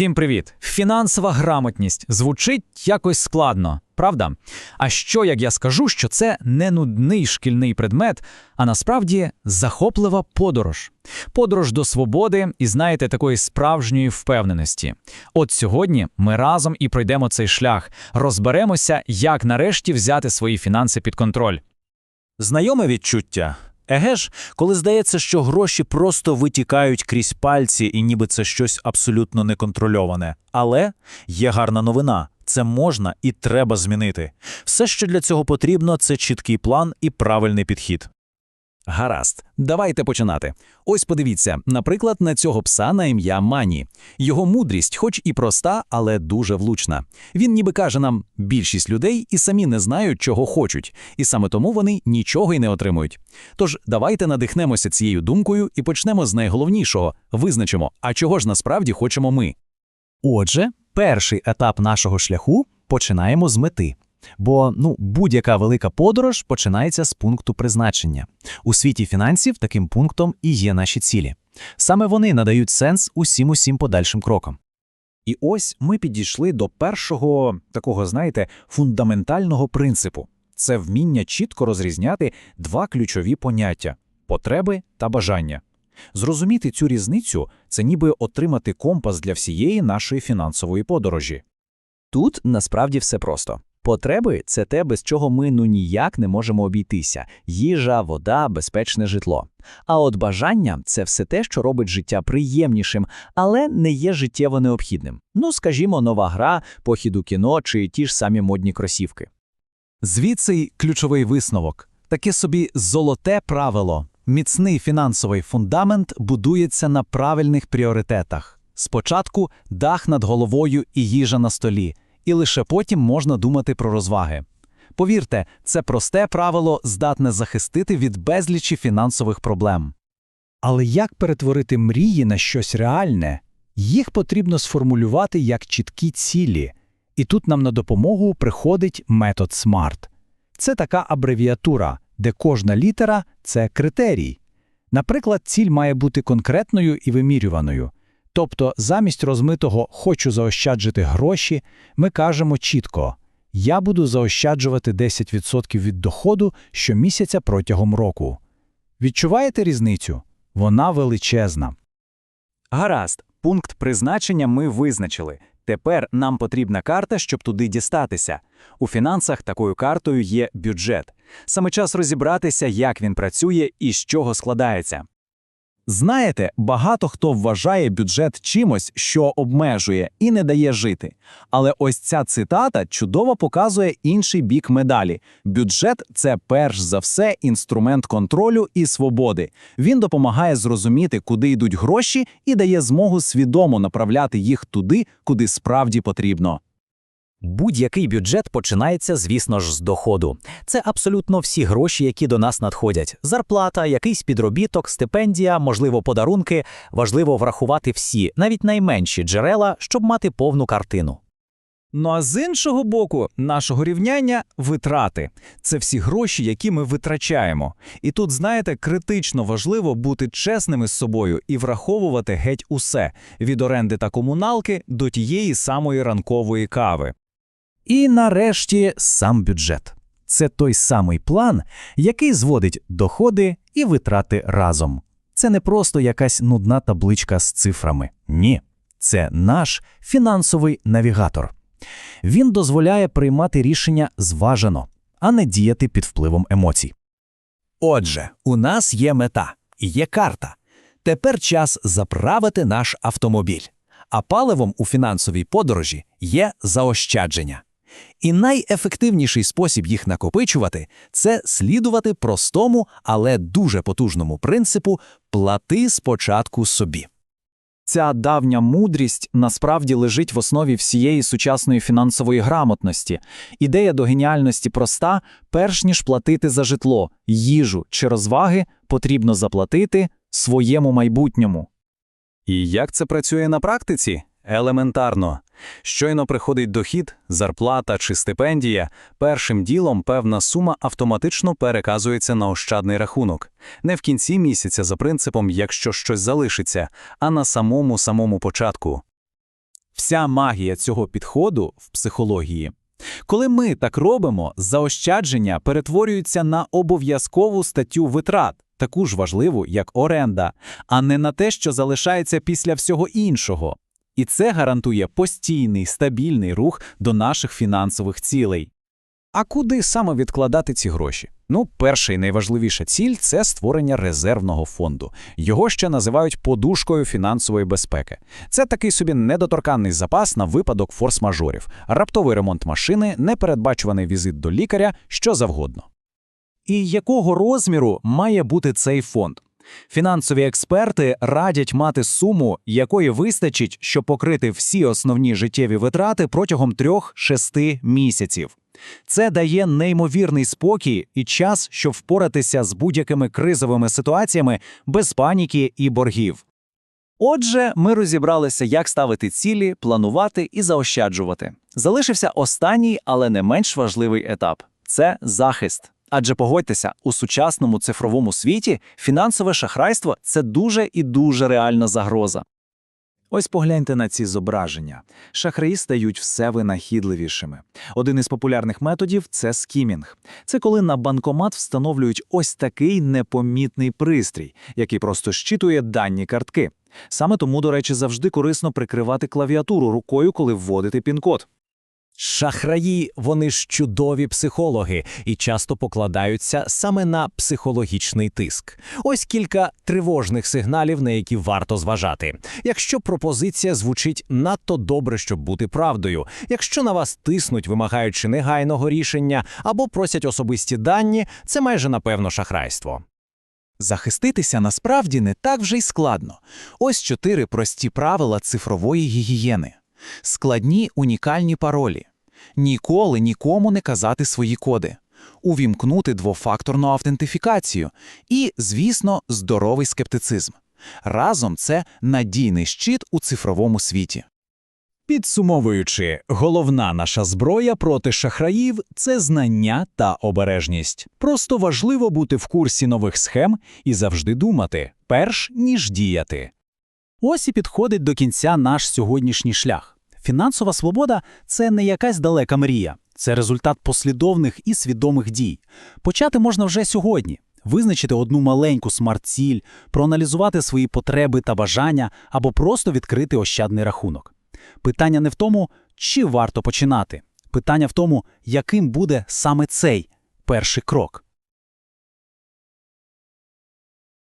Всім привіт! Фінансова грамотність звучить якось складно, правда? А що як я скажу, що це не нудний шкільний предмет, а насправді захоплива подорож. Подорож до свободи і знаєте такої справжньої впевненості. От сьогодні ми разом і пройдемо цей шлях, розберемося, як нарешті взяти свої фінанси під контроль. Знайоме відчуття. Еге ж, коли здається, що гроші просто витікають крізь пальці і ніби це щось абсолютно неконтрольоване. Але є гарна новина. Це можна і треба змінити. Все, що для цього потрібно, це чіткий план і правильний підхід. Гаразд, давайте починати. Ось подивіться, наприклад, на цього пса на ім'я Мані. Його мудрість, хоч і проста, але дуже влучна. Він ніби каже нам, більшість людей і самі не знають, чого хочуть, і саме тому вони нічого й не отримують. Тож давайте надихнемося цією думкою і почнемо з найголовнішого визначимо, а чого ж насправді хочемо ми. Отже, перший етап нашого шляху починаємо з мети. Бо ну, будь-яка велика подорож починається з пункту призначення. У світі фінансів таким пунктом і є наші цілі. Саме вони надають сенс усім усім подальшим крокам. І ось ми підійшли до першого такого, знаєте, фундаментального принципу це вміння чітко розрізняти два ключові поняття потреби та бажання. Зрозуміти цю різницю це ніби отримати компас для всієї нашої фінансової подорожі. Тут насправді все просто. Потреби це те, без чого ми ну ніяк не можемо обійтися: їжа, вода, безпечне житло. А от бажання це все те, що робить життя приємнішим, але не є життєво необхідним. Ну, скажімо, нова гра, похід у кіно чи ті ж самі модні кросівки. Звідси ключовий висновок таке собі золоте правило. Міцний фінансовий фундамент будується на правильних пріоритетах. Спочатку дах над головою і їжа на столі, і лише потім можна думати про розваги. Повірте, це просте правило здатне захистити від безлічі фінансових проблем. Але як перетворити мрії на щось реальне? Їх потрібно сформулювати як чіткі цілі. І тут нам на допомогу приходить метод SMART. Це така абревіатура, де кожна літера це критерій. Наприклад, ціль має бути конкретною і вимірюваною. Тобто, замість розмитого хочу заощаджити гроші, ми кажемо чітко: я буду заощаджувати 10% від доходу щомісяця протягом року. Відчуваєте різницю? Вона величезна. Гаразд, пункт призначення ми визначили. Тепер нам потрібна карта, щоб туди дістатися. У фінансах такою картою є бюджет. Саме час розібратися, як він працює і з чого складається. Знаєте, багато хто вважає бюджет чимось, що обмежує і не дає жити. Але ось ця цитата чудово показує інший бік медалі. Бюджет це перш за все інструмент контролю і свободи. Він допомагає зрозуміти, куди йдуть гроші, і дає змогу свідомо направляти їх туди, куди справді потрібно. Будь-який бюджет починається, звісно ж, з доходу. Це абсолютно всі гроші, які до нас надходять: зарплата, якийсь підробіток, стипендія, можливо, подарунки. Важливо врахувати всі, навіть найменші джерела, щоб мати повну картину. Ну а з іншого боку, нашого рівняння витрати це всі гроші, які ми витрачаємо. І тут, знаєте, критично важливо бути чесними з собою і враховувати геть усе від оренди та комуналки до тієї самої ранкової кави. І нарешті сам бюджет. Це той самий план, який зводить доходи і витрати разом. Це не просто якась нудна табличка з цифрами. Ні, це наш фінансовий навігатор. Він дозволяє приймати рішення зважено, а не діяти під впливом емоцій. Отже, у нас є мета, є карта. Тепер час заправити наш автомобіль. А паливом у фінансовій подорожі є заощадження. І найефективніший спосіб їх накопичувати це слідувати простому, але дуже потужному принципу плати спочатку собі. Ця давня мудрість насправді лежить в основі всієї сучасної фінансової грамотності. Ідея до геніальності проста: перш ніж платити за житло, їжу чи розваги, потрібно заплатити своєму майбутньому. І як це працює на практиці? Елементарно. Щойно приходить дохід, зарплата чи стипендія, першим ділом певна сума автоматично переказується на ощадний рахунок. Не в кінці місяця за принципом, якщо щось залишиться, а на самому самому початку. Вся магія цього підходу в психології. Коли ми так робимо, заощадження перетворюються на обов'язкову статтю витрат, таку ж важливу, як оренда, а не на те, що залишається після всього іншого. І це гарантує постійний стабільний рух до наших фінансових цілей. А куди саме відкладати ці гроші? Ну, перша і найважливіша ціль це створення резервного фонду. Його ще називають подушкою фінансової безпеки. Це такий собі недоторканний запас на випадок форс-мажорів, раптовий ремонт машини, непередбачуваний візит до лікаря, що завгодно. І якого розміру має бути цей фонд? Фінансові експерти радять мати суму, якої вистачить, щоб покрити всі основні життєві витрати протягом 3-6 місяців. Це дає неймовірний спокій і час, щоб впоратися з будь-якими кризовими ситуаціями без паніки і боргів. Отже, ми розібралися, як ставити цілі, планувати і заощаджувати. Залишився останній, але не менш важливий етап це захист. Адже погодьтеся, у сучасному цифровому світі фінансове шахрайство це дуже і дуже реальна загроза. Ось погляньте на ці зображення. Шахраї стають все винахідливішими. Один із популярних методів це скімінг. Це коли на банкомат встановлюють ось такий непомітний пристрій, який просто щитує дані картки. Саме тому, до речі, завжди корисно прикривати клавіатуру рукою, коли вводите пін-код. Шахраї, вони ж чудові психологи і часто покладаються саме на психологічний тиск. Ось кілька тривожних сигналів, на які варто зважати. Якщо пропозиція звучить надто добре, щоб бути правдою, якщо на вас тиснуть, вимагаючи негайного рішення або просять особисті дані, це майже напевно шахрайство. Захиститися насправді не так вже й складно. Ось чотири прості правила цифрової гігієни. Складні унікальні паролі. Ніколи нікому не казати свої коди. Увімкнути двофакторну автентифікацію. І, звісно, здоровий скептицизм. Разом це надійний щит у цифровому світі. Підсумовуючи, головна наша зброя проти шахраїв це знання та обережність. Просто важливо бути в курсі нових схем і завжди думати, перш ніж діяти. Ось і підходить до кінця наш сьогоднішній шлях. Фінансова свобода це не якась далека мрія, це результат послідовних і свідомих дій. Почати можна вже сьогодні. Визначити одну маленьку смарт-ціль, проаналізувати свої потреби та бажання або просто відкрити ощадний рахунок. Питання не в тому, чи варто починати. Питання в тому, яким буде саме цей перший крок.